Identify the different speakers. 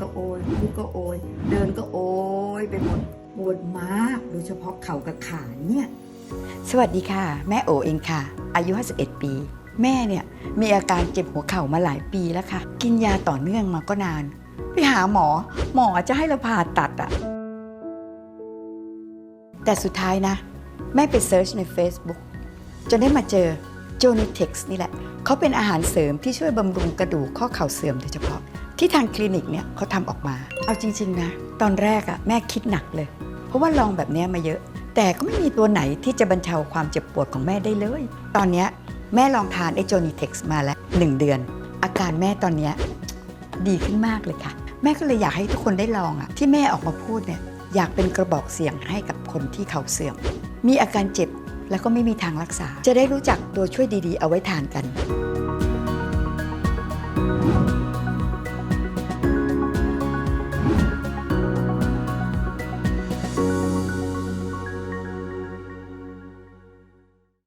Speaker 1: ก็โอยลุกก็โอย เดินก็โอยไปหมดปวดมากโดยเฉพาะเข่ากับขาเนี่ย
Speaker 2: สวัสดีค่ะ แม่โอเองค่ะ อายุ 51 ปี แม่เนี่ยมีอาการเจ็บหัวเข่ามาหลายปีแล้วค่ะ กินยาต่อเนื่องมาก็นาน ไปหาหมอ หมอจะให้เราผ่าตัดอะแต่สุดท้ายนะ แม่ไปเซิร์ชใน Facebook จนได้มาเจอ j o n i t e x นี่แหละ เขาเป็นอาหารเสริมที่ช่วยบำรุงกระดูกข้อเข่าเสื่อมโดยเฉพาะ ที่ทางคลินิกเนี่ยเขาทำออกมา เอาจริง ๆ นะ ตอนแรกอะแม่คิดหนักเลย เพราะว่าลองแบบเนี้ยมาเยอะ แต่ก็ไม่มีตัวไหนที่จะบรรเทาความเจ็บปวดของแม่ได้เลย ตอนเนี้ยแม่ลองทานไอโจนิเท็กซ์มาแล้ว 1 เดือน อาการแม่ตอนเนี้ยดีขึ้นมากเลยค่ะ แม่ก็เลยอยากให้ทุกคนได้ลองอะที่แม่ออกมาพูดเนี่ยอยากเป็นกระบอกเสียงให้กับคนที่เขาเสื่อม มีอาการเจ็บแล้วก็ไม่มีทางรักษา จะได้รู้จักตัวช่วยดีๆ เอาไว้ทานกัน